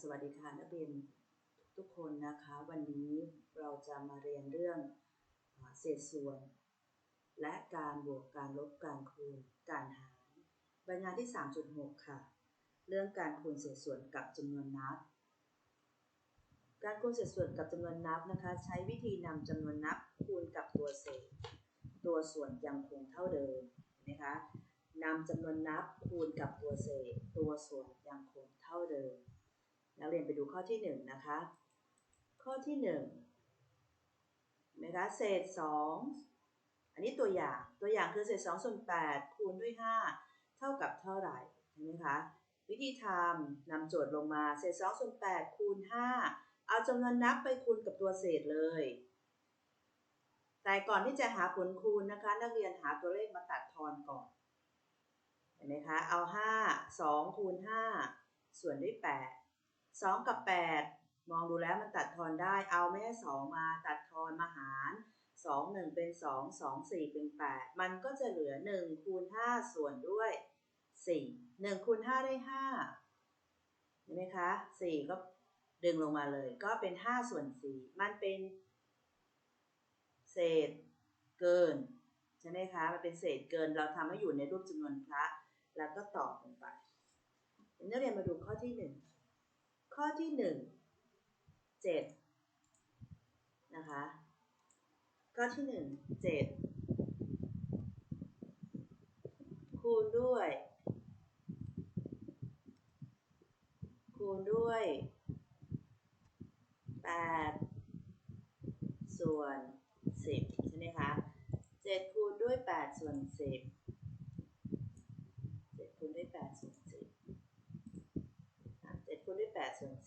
สวัสดีค่ะนักเรียนทุกคนนะคะวันนี้เราจะมาเรียนเรื่องเศษส่วน และการบวกการลบการคูณการหารใบงานที่ 3.6 ค่ะ เรื่องการคูณเศษส่วนกับจำนวนนับ การคูณเศษส่วนกับจำนวนนับนะคะ ใช้วิธีนำจำนวนนับคูณกับตัวเศษ ตัวส่วนยังคงเท่าเดิมนะคะนำจำนวนนับคูณกับตัวเศษ ตัวส่วนยังคงเท่าเดิม นักเรียนไปดูข้อที่1นนะคะ ข้อที่1นะคะเศษ 2 อันนี้ตัวอย่างตัวอย่างคือเศษ2ส่วน8คูณด้วย 5 เท่ากับเท่าไหร่ใช่ไหมคะวิธีทำนำโจทย์ลงมาเศษ2ส่วน8คูณ 5 เอาจำนวนนับไปคูณกับตัวเศษเลย แต่ก่อนที่จะหาผลคูณนะคะ นักเรียนหาตัวเลขมาตัดทอนก่อนเห็นไหมคะ เอา 5 2คูณ5ส่วนด้วย 8 2 กับ 8 มองดูแล้วมันตัดทอนได้ เอาไม่ให้2มาตัดทอนมาหาร2 1 เป็น 2 2 4 เป็น 8 มันก็จะเหลือ 1 คูณ 5 ส่วนด้วย 4 1 คูณ 5 ได้5เห็นไหมคะ 4 ก็ดึงลงมาเลย ก็เป็น 5 ส่วน 4 มันเป็น เศษเกิน ใช่ไหมคะ มันเป็นเศษเกิน เราทำให้อยู่ในรูปจำนวนพระ แล้วก็ตอบลงไปนักเรียนมาดูข้อที่ 1 ข้อที่หนึ่งเจ็ดนะคะ ข้อที่หนึ่งเจ็ดคูณด้วย คูณด้วยแปดส่วนสิบใช่ไหมคะเจ็ดคูณด้วยแปดส่วนสิบเจ็ดคูณด้วยแปดส่วน คูณด้วย8ส่วน10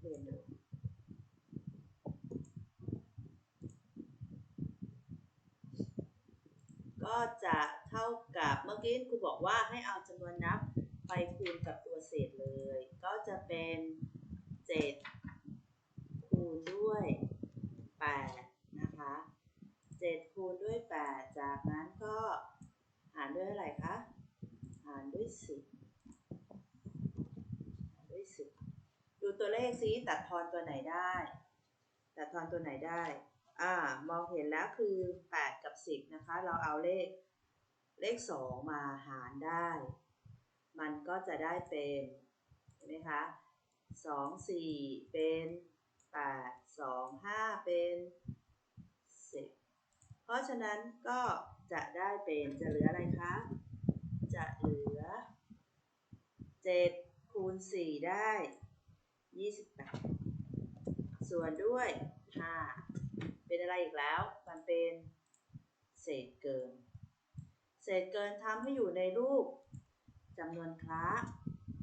เรียนดูก็จะเท่ากับเมื่อกี้ครูบอกว่าให้เอาจำนวนนับไปคูณกับตัวเศษเลย ก็จะเป็น7คูณด้วย8นะคะ7คูณด้วย8จากนั้นก็หารด้วยอะไรคะ หารด้วย10 ดูตัวเลขซิตัดทอนตัวไหนได้ ตัดทอนตัวไหนได้ อ่า มองเห็นแล้วคือ 8 กับ 10 นะคะ เราเอาเลขเลข 2 มาหารได้ มันก็จะได้เป็นเห็นไหมคะ2 4เป็น8 2 5เป็น10เพราะฉะนั้นก็จะได้เป็นจะเหลืออะไรคะ จะเหลือ7คูณ4ได้ 28 ส่วนด้วย 5 เป็นอะไรอีกแล้ว มันเป็นเศษเกิน เศษเกินทำให้อยู่ในรูปจำนวนคล้า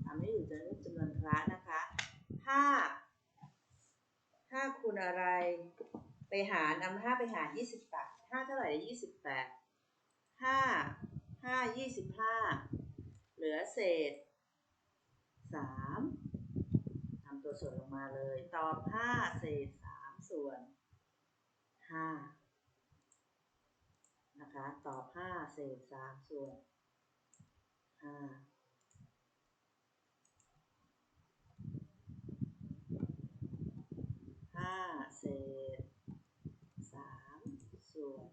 ทำให้อยู่ในรูปจำนวนคล้านะคะ 5 5คูณอะไร ไปหารนำ5ไปหาร 28 5 เท่าไหร่ได้28 5 5 25 เหลือเศษ 3 ส่วนลงมาเลย ตอบ5เศษ3ส่วน5นะคะ ตอบ5เศษ3ส่วน5 5เศษ3ส่วน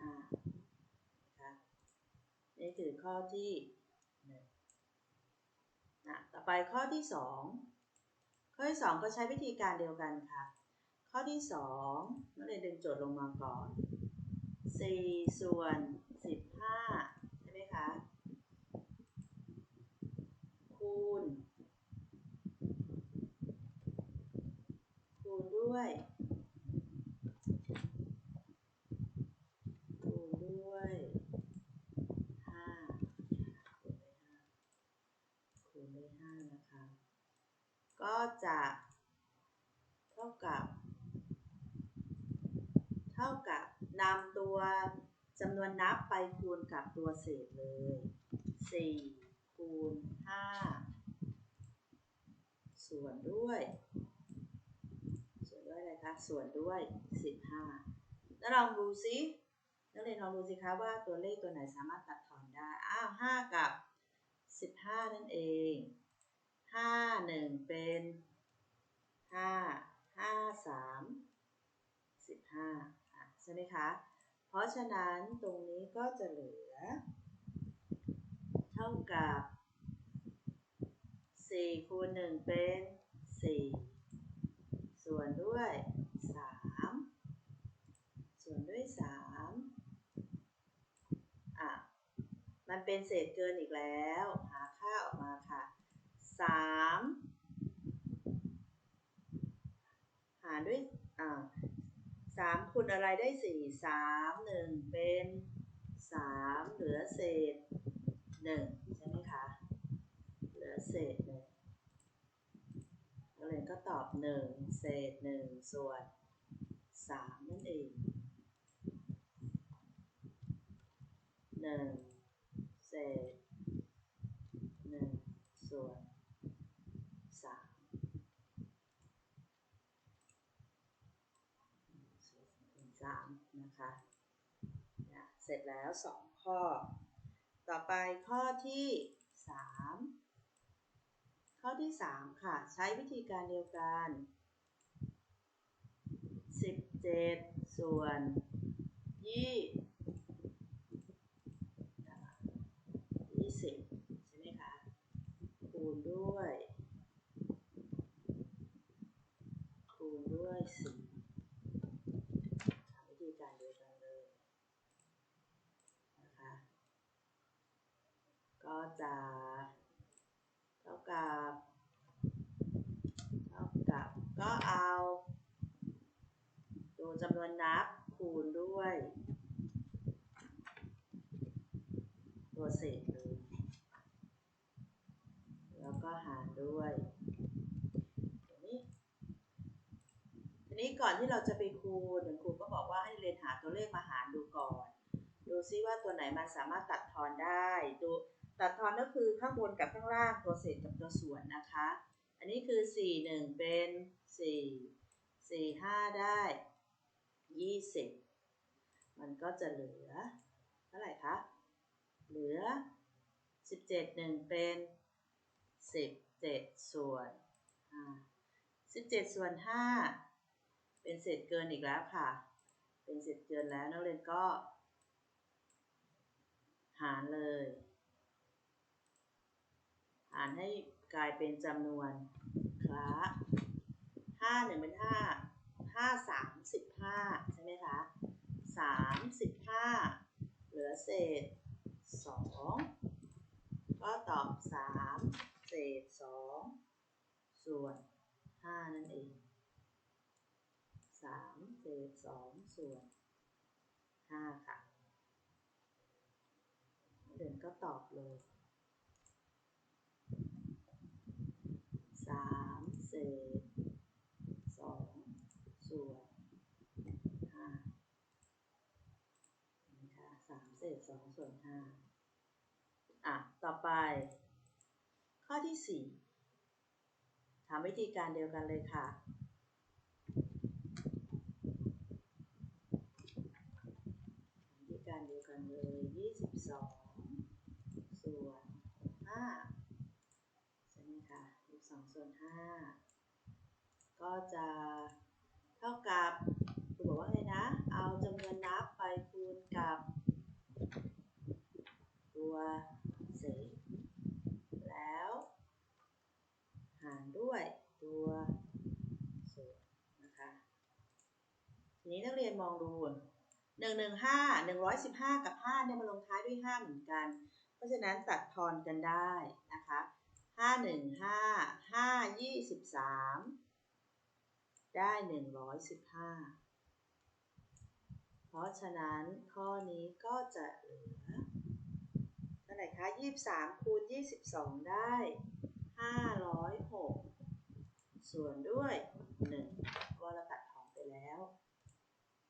5นะคะนี่คือข้อที่ ไปข้อที่ 2 ข้อที่ 2 ก็ใช้วิธีการเดียวกันค่ะ ข้อที่2นักเรียนดึงโจทย์ลงมาก่อน 4 ส่วน 15 ใช่ไหมคะ คูณ คูณด้วยคูณด้วยก็ จะเท่ากับ เท่ากับนำตัวจำนวนนับไปคูณกับตัวเศษเลย 4 คูณ 5 ส่วนด้วย ส่วนด้วยอะไรคะ ส่วนด้วย 15 แล้วลองดูซินักเรียนลองดูสิคะว่าตัวเลขตัวไหนสามารถตัดถอนได้ อ้าว 5 กับ10สิบห้านั่นเอง ห้าหนึ่งเป็นห้าห้าสามสิบห้าใช่ไหมคะ เพราะฉะนั้นตรงนี้ก็จะเหลือ เท่ากับสี่คูณหนึ่งเป็นสี่ส่วนด้วยสามส่วนด้วยสามอะ มันเป็นเศษเกินอีกแล้ว หาค่าออกมาค่ะ สามหารด้วยอ่าสามคูณอะไรได้สี่สามหนึ่งเป็นสามเหลือเศษหนึ่งใช่ไหมคะเหลือเศษหนึ่งนักเรียนก็ตอบหนึ่งเศษหนึ่งส่วนสามนั่นเองหนึ่งเศษหนึ่งส่วนสามส่วนสามนะคะนะเสร็จ แล้วสองข้อ ต่อไปข้อที่สามข้อที่สามค่ะ ใช้วิธีการเดียวกันสิบเจ็ดส่วนยี่ยี่สิบใช่ไหมคะ คูณด้วย คูณด้วยสี่ธีการเดียวกันเลยนะคะ ก็จะเท่ากับเท่ากับก็เอาตัวจำนวนนับคูณด้วย ตัวเศษเลยแล้วก็หารด้วยทีนี้ทีนี้ก่อนที่เราจะไปคูณหนึ่งครูก็บอกว่าให้เรียนหาตัวเลขมาหารดูก่อน ดูซิว่าตัวไหนมันสามารถตัดทอนได้ดู ตัดทอนก็คือข้างบนกับข้างล่างตัวเศษกับตัวส่วนนะคะ อันนี้คือ 4 1 เป็น 4 4 5 ได้ 20 มันก็จะเหลือ เท่าไหร่คะ เหลือ 17 1 เป็น 17 ส่วน17 ส่วน 5 เป็นเศษเกินอีกแล้วค่ะ เป็นเศษเกินแล้วนักเรียนก็ หารเลย หารให้กลายเป็นจำนวนคละห้าหนึ่งเป็นห้าห้าสามสิบห้าใช่ไหมคะสามสิบห้าเหลือเศษสองก็ตอบสามเศษสองส่วนห้านั่นเองสามเศษสองส่วนห้าค่ะเดินก็ตอบเลยสามเศษสองส่วนห้านะคะสามเศษสองส่วนห้าอะ ต่อไป ข้อที่สี่ทำวิธีการเดียวกันเลยค่ะวิธีการเดียวกันเลยยี่สิบสองส่วนห้าใช่ไหมคะยี่สิบสองส่วนห้า ก็จะเท่ากับคือบอกว่าไงนะ เอาจำนวนนับไปคูณกับ ตัวเศษแล้ว หารด้วยตัวส่วนนะคะทีนี้นักเรียนมองดูหนึ่งหนึ่งห้าหนึ่งร้อยสิบห้ากับห้าเนี่ยมันลงท้ายด้วยห้าเหมือนกัน เพราะฉะนั้นตัดทอนกันได้นะคะห้าหนึ่งห้าห้ายี่สิบสาม ได้หนึ่งร้อยสิบห้าเพราะฉะนั้นข้อนี้ก็จะเหลือเท่าไหร่คะยี่สิบสามคูณยี่สิบสองได้ห้าร้อยหกส่วนด้วยหนึ่งเราะเราตัดของไปแล้ว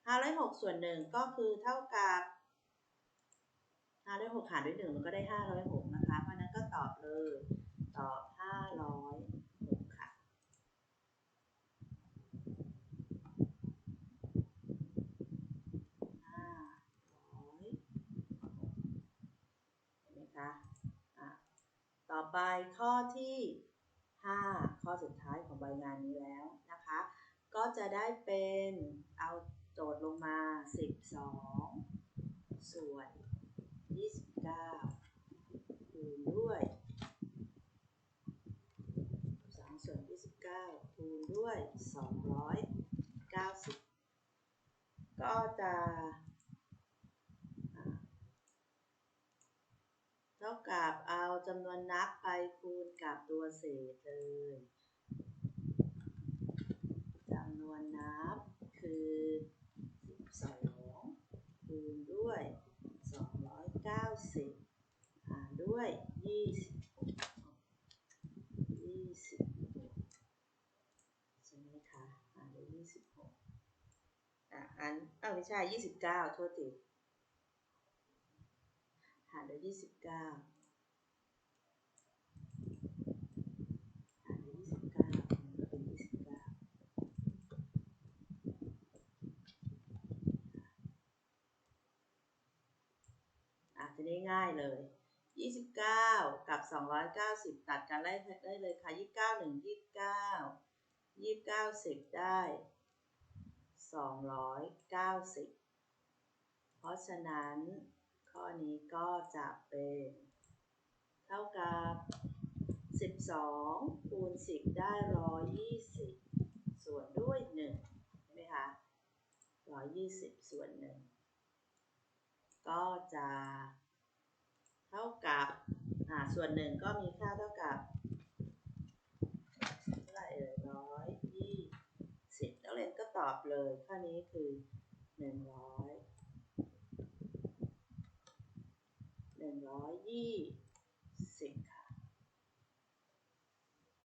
ห้าร้อยหกส่วนหนึ่งก็คือเท่ากับห้าร้อยหกหารด้วยหนึ่งมันก็ได้ห้าร้อยหกนะคะ เพราะนั้นก็ตอบเลย ตอบห้าร้อยหกค่ะ ห้าร้อยหกเห็น ไหมคะอะต่อไปข้อที่ 5 ข้อสุดท้ายของใบงานนี้แล้วนะคะ ก็จะได้เป็นเอาโจทย์ลงมา 12 ส่วน 29 คูณด้วย2ส่วน 29 คูณด้วย 290 ก็จะอ่าเท่ากับเอาจำนวนนับไปคูณกับตัวเศษเลยจำนวนนับคือ12คูณด้วย 290หารด้วย 26 26 ใช่ไหมคะหารด้วย 26อะอันเอ้าไม่ใช่ 29โทษทีารด้วย29หารด้วย29มันก็เป็น29อะทีนี้ง่ายเลย29กับ290ตัดกันได้ได้เลยค่ะ29 1 29 29 10ได้290เพราะฉะนั้น ข้อนี้ก็จะเป็น เท่ากับ 12 คูณ 10 ได้ 120 ส่วนด้วย 1 ใช่ไหมคะ 120 ส่วน 1 ก็จะเท่ากับ อ่า ส่วน 1 ก็มีค่าเท่ากับเท่าไหร่เอ่ยร้อยยี่สิบนักเรียนก็ตอบเลย ข้อนี้คือ 100 120ค่ะ